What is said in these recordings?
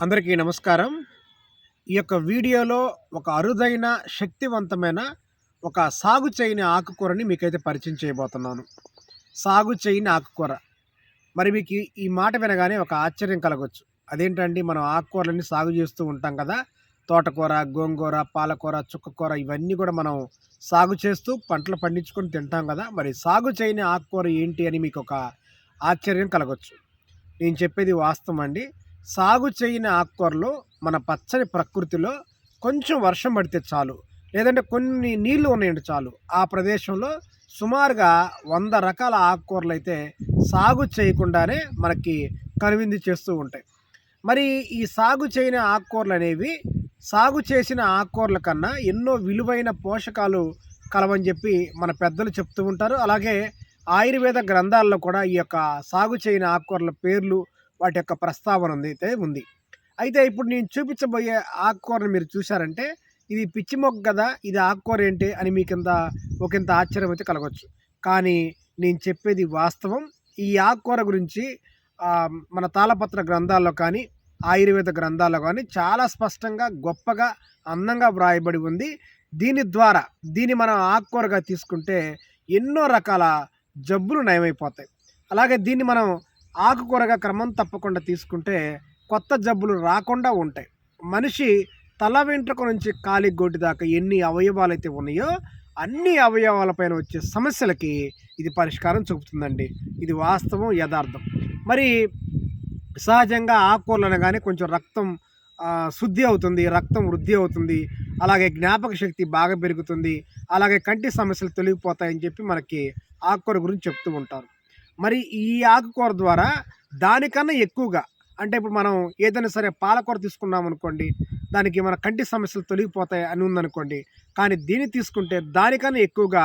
అందరికీ నమస్కారం. ఈ యొక్క వీడియోలో ఒక అరుదైన శక్తివంతమైన ఒక సాగు చేయని ఆకుకూరని మీకైతే పరిచయం చేయబోతున్నాను. సాగు చేయని ఆకుకూర. మరి మీకు ఈ- మాట వినగానే ఒక ఆశ్చర్యం కలగవచ్చు అదేంటండి? మనం ఆకుకూరలన్నీ సాగు చేస్తూ ఉంటాం కదా? తోటకూర గోంగూర పాలకూర చుక్కకూర ఇవన్నీ కూడా మనం సాగు చేస్తూ పంటలు పండించుకొని తింటాం కదా? మరి సాగు చేయని ఆకుకూర ఏంటి అని మీకు ఒక ఆశ్చర్యం కలగవచ్చు నేను చెప్పేది వాస్తవం అండి. సాగు చేయని ఆకుకూరలు మన పచ్చని ప్రకృతిలో కొంచెం వర్షం పడితే చాలు. లేదంటే కొన్ని నీళ్ళు ఉన్నాయండి చాలు. ఆ ప్రదేశంలో సుమారుగా వంద రకాల ఆకుకూరలు అయితే సాగు చేయకుండానే మనకి కనువింది చేస్తూ ఉంటాయి. మరి ఈ సాగు చేయని ఆకుకూరలు అనేవి సాగు చేసిన ఆకుకూరల కన్నా ఎన్నో విలువైన పోషకాలు కలవని చెప్పి మన పెద్దలు చెప్తూ ఉంటారు. అలాగే ఆయుర్వేద గ్రంథాల్లో కూడా ఈ యొక్క సాగు చేయని ఆకుకూరల పేర్లు వాటి యొక్క ప్రస్తావన ఉంది అయితే ఉంది. అయితే ఇప్పుడు నేను చూపించబోయే ఆకుకూరను మీరు చూశారంటే ఇది పిచ్చి మొక్క కదా ఇది ఆకుకూర ఏంటి అని మీకు ఇంత ఒకంత ఆశ్చర్యం అయితే కలగవచ్చు కానీ నేను చెప్పేది వాస్తవం. ఈ ఆకుకూర గురించి మన తాళపత్ర గ్రంథాల్లో కానీ ఆయుర్వేద గ్రంథాల్లో కానీ చాలా స్పష్టంగా గొప్పగా అందంగా వ్రాయబడి ఉంది. దీని ద్వారా దీన్ని మనం ఆకుకూరగా తీసుకుంటే ఎన్నో రకాల జబ్బులు నయమైపోతాయి. అలాగే దీన్ని మనం ఆకుకూరగా క్రమం తప్పకుండా తీసుకుంటే కొత్త జబ్బులు రాకుండా ఉంటాయి. మనిషి తల వెంట్రుక నుంచి కాలి గోటి దాకా ఎన్ని అవయవాలు అయితే ఉన్నాయో అన్ని అవయవాలపైన వచ్చే సమస్యలకి ఇది పరిష్కారం చూపుతుందండి. ఇది వాస్తవం యథార్థం. మరి సహజంగా ఆకుకూరలు అనగానే కొంచెం రక్తం శుద్ధి అవుతుంది రక్తం వృద్ధి అవుతుంది అలాగే జ్ఞాపక శక్తి బాగా పెరుగుతుంది అలాగే కంటి సమస్యలు తొలగిపోతాయని చెప్పి మనకి ఆకుకూర గురించి చెప్తూ ఉంటారు. మరి ఈ ఆకుకూర ద్వారా దానికన్నా ఎక్కువగా అంటే ఇప్పుడు మనం ఏదైనా సరే పాలకూర తీసుకున్నాం అనుకోండి దానికి మన కంటి సమస్యలు తొలగిపోతాయి అని ఉందనుకోండి కానీ దీన్ని తీసుకుంటే దానికన్నా ఎక్కువగా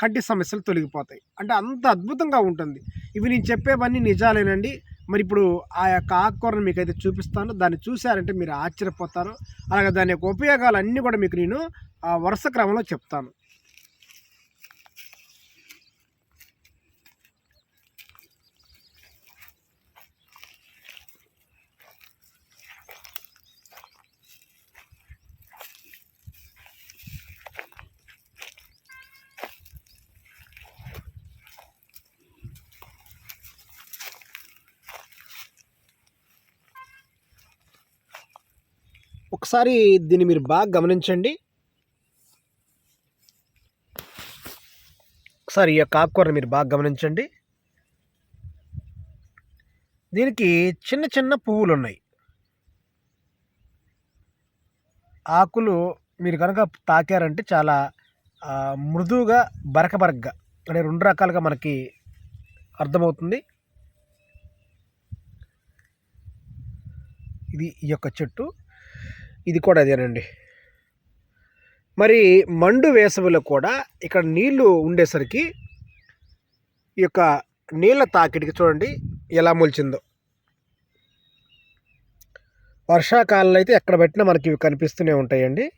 కంటి సమస్యలు తొలగిపోతాయి. అంటే అంత అద్భుతంగా ఉంటుంది. ఇవి నేను చెప్పేవన్నీ నిజాలేనండి. మరి ఇప్పుడు ఆ యొక్క ఆకుకూరను మీకు అయితే చూపిస్తాను. దాన్ని చూశారంటే మీరు ఆశ్చర్యపోతారు. అలాగే దాని యొక్క ఉపయోగాలు అన్నీ కూడా మీకు నేను వరుస క్రమంలో చెప్తాను. ఒకసారి దీన్ని మీరు బాగా గమనించండి. ఒకసారి ఈ యొక్క ఆకుకూరని మీరు బాగా గమనించండి. దీనికి చిన్న చిన్న పువ్వులు ఉన్నాయి ఆకులు మీరు కనుక తాకారంటే చాలా మృదువుగా బరక అనే అంటే రెండు రకాలుగా మనకి అర్థమవుతుంది. ఇది ఈ యొక్క చెట్టు. ఇది కూడా అదేనండి. మరి మండు వేసవిలో కూడా ఇక్కడ నీళ్ళు ఉండేసరికి ఈ యొక్క నీళ్ళ తాకిడికి చూడండి ఎలా మొలిచిందో. వర్షాకాలంలో అయితే ఎక్కడ పెట్టినా మనకి ఇవి కనిపిస్తూనే ఉంటాయండి.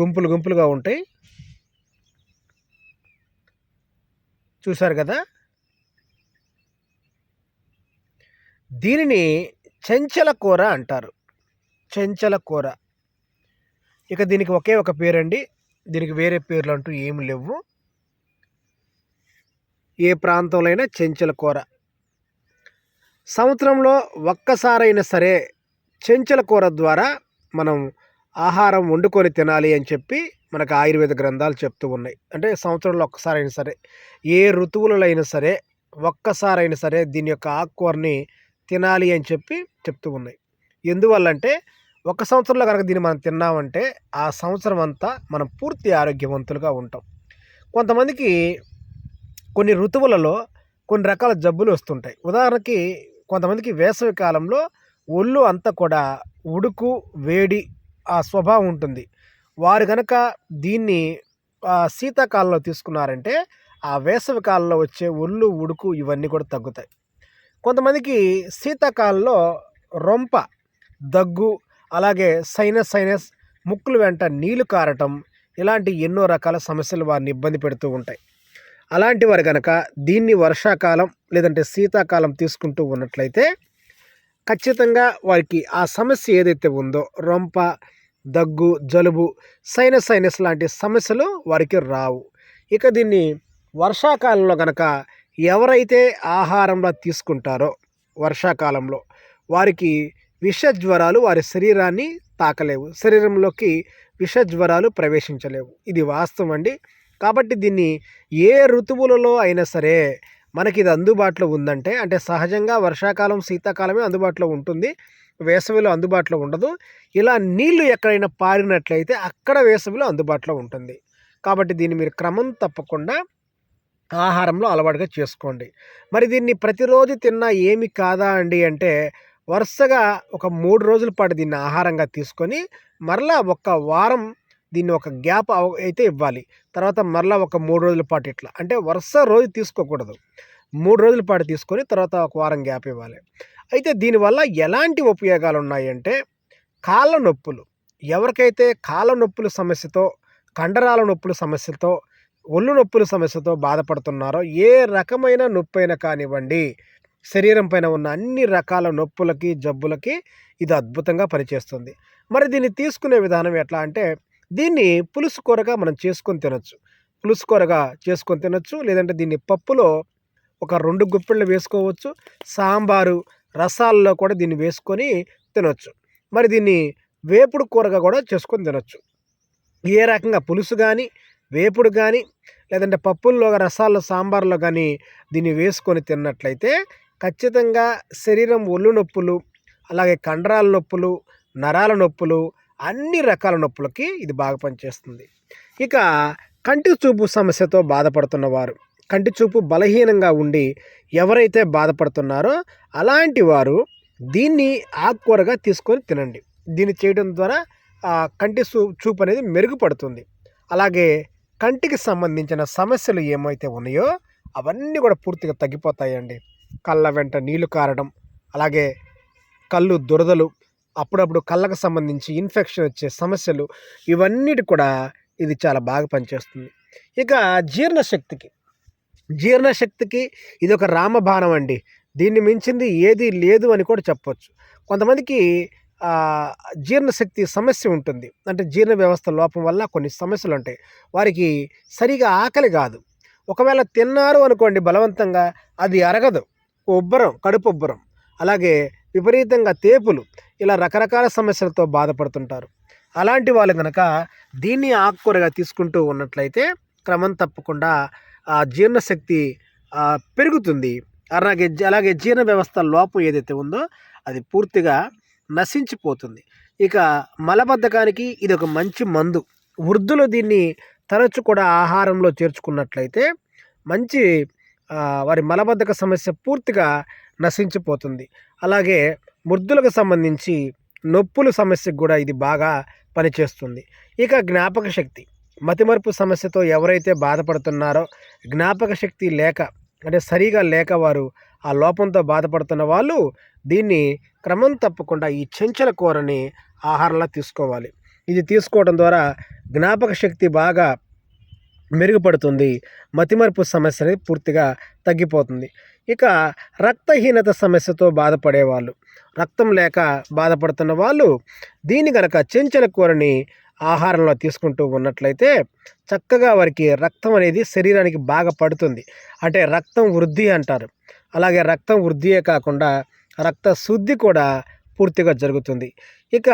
గుంపులు గుంపులుగా ఉంటాయి. చూశారు కదా? దీనిని చెంచల కూర అంటారు. చెంచల కూర. ఇక దీనికి ఒకే ఒక పేరండి. దీనికి వేరే పేర్లు అంటూ ఏమి లేవు. ఏ ప్రాంతంలో అయినా చెంచల కూర. సంవత్సరంలో ఒక్కసారైనా సరే చెంచల కూర ద్వారా మనం ఆహారం వండుకొని తినాలి అని చెప్పి మనకు ఆయుర్వేద గ్రంథాలు చెప్తూ ఉన్నాయి. అంటే సంవత్సరంలో ఒక్కసారైనా సరే ఏ ఋతువులలో అయినా సరే ఒక్కసారైనా సరే దీని యొక్క ఆకుకూరని తినాలి అని చెప్పి చెప్తూ ఉన్నాయి. ఎందువల్లంటే ఒక సంవత్సరంలో కనుక దీన్ని మనం తిన్నామంటే ఆ సంవత్సరం అంతా మనం పూర్తి ఆరోగ్యవంతులుగా ఉంటాం. కొంతమందికి కొన్ని ఋతువులలో కొన్ని రకాల జబ్బులు వస్తుంటాయి. ఉదాహరణకి కొంతమందికి వేసవి కాలంలో ఒళ్ళు అంతా కూడా ఉడుకు వేడి ఆ స్వభావం ఉంటుంది. వారు కనుక దీన్ని ఆ, శీతాకాలంలో తీసుకున్నారంటే ఆ వేసవి కాలంలో వచ్చే ఒళ్ళు ఉడుకు ఇవన్నీ కూడా తగ్గుతాయి. కొంతమందికి శీతాకాలంలో రొంప దగ్గు అలాగే సైనస్ సైనస్ ముక్కులు వెంట నీళ్ళు కారటం ఇలాంటి ఎన్నో రకాల సమస్యలు వారిని ఇబ్బంది పెడుతూ ఉంటాయి. అలాంటి వారు కనుక దీన్ని వర్షాకాలం లేదంటే శీతాకాలం తీసుకుంటూ ఉన్నట్లయితే ఖచ్చితంగా వారికి ఆ సమస్య ఏదైతే ఉందో రొంప దగ్గు జలుబు సైనస్ సైనస్ లాంటి సమస్యలు వారికి రావు. ఇక దీన్ని వర్షాకాలంలో కనుక ఎవరైతే ఆహారంలో తీసుకుంటారో వర్షాకాలంలో వారికి విష జ్వరాలు వారి శరీరాన్ని తాకలేవు. శరీరంలోకి విష జ్వరాలు ప్రవేశించలేవు. ఇది వాస్తవం అండి. కాబట్టి దీన్ని ఏ ఋతువులలో అయినా సరే మనకి ఇది అందుబాటులో ఉందంటే అంటే సహజంగా వర్షాకాలం శీతాకాలమే అందుబాటులో ఉంటుంది. వేసవిలో అందుబాటులో ఉండదు. ఇలా నీళ్ళు ఎక్కడైనా పారినట్లయితే అక్కడ వేసవిలో అందుబాటులో ఉంటుంది. కాబట్టి దీన్ని మీరు క్రమం తప్పకుండా ఆహారంలో అలవాటుగా చేసుకోండి. మరి దీన్ని ప్రతిరోజు తిన్నా ఏమి కాదా అండి అంటే వరుసగా ఒక మూడు రోజుల పాటు దీన్ని ఆహారంగా తీసుకొని మరలా ఒక వారం దీన్ని ఒక గ్యాప్ అయితే ఇవ్వాలి. తర్వాత మరలా ఒక మూడు రోజుల పాటు ఇట్లా. అంటే వరుస రోజు తీసుకోకూడదు. మూడు రోజుల పాటు తీసుకొని తర్వాత ఒక వారం గ్యాప్ ఇవ్వాలి. అయితే దీనివల్ల ఎలాంటి ఉపయోగాలు ఉన్నాయంటే కాళ్ళ నొప్పులు. ఎవరికైతే కాళ్ళ నొప్పుల సమస్యతో కండరాల నొప్పుల సమస్యతో ఒళ్ళు నొప్పుల సమస్యతో బాధపడుతున్నారో ఏ రకమైన నొప్పి అయినా కానివ్వండి శరీరం పైన ఉన్న అన్ని రకాల నొప్పులకి జబ్బులకి ఇది అద్భుతంగా పనిచేస్తుంది. మరి దీన్ని తీసుకునే విధానం ఎట్లా అంటే దీన్ని పులుసు కూరగా మనం చేసుకొని తినొచ్చు. పులుసు కూరగా చేసుకొని తినొచ్చు లేదంటే దీన్ని పప్పులో ఒక రెండు గుప్పిళ్ళు వేసుకోవచ్చు సాంబారు రసాల్లో కూడా దీన్ని వేసుకొని తినొచ్చు. మరి దీన్ని వేపుడు కూరగా కూడా చేసుకొని తినొచ్చు. ఏ రకంగా పులుసు కానీ వేపుడు కానీ లేదంటే పప్పుల్లో రసాల్లో సాంబార్లో కానీ దీన్ని వేసుకొని తిన్నట్లయితే ఖచ్చితంగా శరీరం ఒళ్ళు నొప్పులు అలాగే కండరాల నొప్పులు నరాల నొప్పులు అన్ని రకాల నొప్పులకి ఇది బాగా పనిచేస్తుంది. ఇక కంటి చూపు సమస్యతో బాధపడుతున్న వారు కంటి చూపు బలహీనంగా ఉండి ఎవరైతే బాధపడుతున్నారో అలాంటి వారు దీన్ని ఆకుకూరగా తీసుకొని తినండి. దీన్ని చేయడం ద్వారా కంటి చూ చూపు అనేది మెరుగుపడుతుంది. అలాగే కంటికి సంబంధించిన సమస్యలు ఏమైతే ఉన్నాయో అవన్నీ కూడా పూర్తిగా తగ్గిపోతాయండి. కళ్ళ వెంట నీళ్ళు కారడం అలాగే కళ్ళు దురదలు అప్పుడప్పుడు కళ్ళకు సంబంధించి ఇన్ఫెక్షన్ వచ్చే సమస్యలు ఇవన్నిటి కూడా ఇది చాలా బాగా పనిచేస్తుంది. ఇక జీర్ణశక్తికి. జీర్ణశక్తికి ఇది ఒక రామబాణం అండి. దీన్ని మించింది ఏది లేదు అని కూడా చెప్పవచ్చు కొంతమందికి జీర్ణశక్తి సమస్య ఉంటుంది. అంటే జీర్ణ వ్యవస్థ లోపం వల్ల కొన్ని సమస్యలు ఉంటాయి. వారికి సరిగా ఆకలి కాదు. ఒకవేళ తిన్నారు అనుకోండి బలవంతంగా అది అరగదు. ఉబ్బరం కడుపు ఉబ్బరం అలాగే విపరీతంగా తేపులు ఇలా రకరకాల సమస్యలతో బాధపడుతుంటారు. అలాంటి వాళ్ళు కనుక దీన్ని ఆకుకూరగా తీసుకుంటూ ఉన్నట్లయితే క్రమం తప్పకుండా ఆ జీర్ణశక్తి పెరుగుతుంది. అలాగే అలాగే జీర్ణ వ్యవస్థ లోపం ఏదైతే ఉందో అది పూర్తిగా నశించిపోతుంది. ఇక మలబద్ధకానికి ఇది ఒక మంచి మందు. వృద్ధులు దీన్ని తరచు కూడా ఆహారంలో చేర్చుకున్నట్లయితే మంచి వారి మలబద్ధక సమస్య పూర్తిగా నశించిపోతుంది. అలాగే వృద్ధులకు సంబంధించి నొప్పుల సమస్యకు కూడా ఇది బాగా పనిచేస్తుంది. ఇక జ్ఞాపక శక్తి. మతిమరుపు సమస్యతో ఎవరైతే బాధపడుతున్నారో జ్ఞాపక శక్తి లేక అంటే సరిగా లేక వారు ఆ లోపంతో బాధపడుతున్న వాళ్ళు దీన్ని క్రమం తప్పకుండా ఈ చెంచల కూరని ఆహారంలా తీసుకోవాలి. ఇది తీసుకోవడం ద్వారా జ్ఞాపక శక్తి బాగా మెరుగుపడుతుంది. మతిమరుపు సమస్య అనేది పూర్తిగా తగ్గిపోతుంది. ఇక రక్తహీనత సమస్యతో బాధపడేవాళ్ళు. రక్తం లేక బాధపడుతున్న వాళ్ళు దీని కనుక చెంచల కూరని ఆహారంలో తీసుకుంటూ ఉన్నట్లయితే చక్కగా వారికి రక్తం అనేది శరీరానికి బాగా పడుతుంది. అంటే రక్తం వృద్ధి అంటారు. అలాగే రక్తం వృద్ధియే కాకుండా రక్త శుద్ధి కూడా పూర్తిగా జరుగుతుంది. ఇక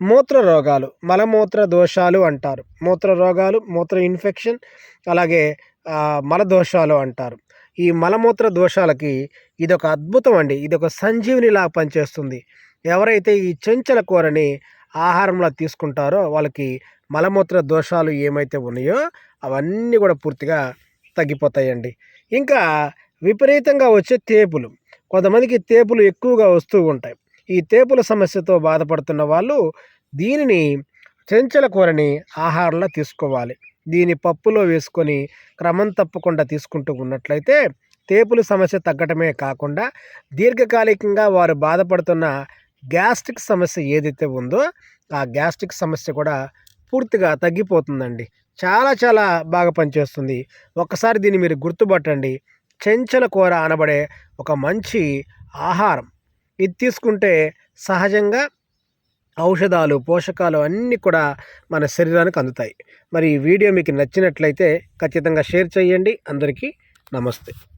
మూత్ర రోగాలు మలమూత్ర దోషాలు అంటారు. మూత్ర రోగాలు మూత్ర ఇన్ఫెక్షన్ అలాగే మలదోషాలు మల దోషాలు అంటారు. ఈ మలమూత్ర దోషాలకి ఇది ఒక అద్భుతం అండి. ఇది ఒక సంజీవినిలా పనిచేస్తుంది. ఎవరైతే ఈ చెంచల కూరని ఆహారంలో తీసుకుంటారో వాళ్ళకి మలమూత్ర దోషాలు ఏమైతే ఉన్నాయో అవన్నీ కూడా పూర్తిగా తగ్గిపోతాయండి. ఇంకా విపరీతంగా వచ్చే తేపులు. కొంతమందికి తేపులు ఎక్కువగా వస్తూ ఉంటాయి. ఈ తేపుల సమస్యతో బాధపడుతున్న వాళ్ళు దీనిని చెంచల కూరని ఆహారంలో తీసుకోవాలి. దీని పప్పులో వేసుకొని క్రమం తప్పకుండా తీసుకుంటూ ఉన్నట్లయితే తేపుల సమస్య తగ్గటమే కాకుండా దీర్ఘకాలికంగా వారు బాధపడుతున్న గ్యాస్ట్రిక్ సమస్య ఏదైతే ఉందో ఆ గ్యాస్ట్రిక్ సమస్య కూడా పూర్తిగా తగ్గిపోతుందండి. చాలా చాలా బాగా పనిచేస్తుంది. ఒక్కసారి దీన్ని మీరు గుర్తుపట్టండి. చెంచల కూర అనబడే ఒక మంచి ఆహారం. ఇది తీసుకుంటే సహజంగా ఔషధాలు పోషకాలు అన్నీ కూడా మన శరీరానికి అందుతాయి. మరి ఈ వీడియో మీకు నచ్చినట్లయితే ఖచ్చితంగా షేర్ చేయండి. అందరికీ నమస్తే.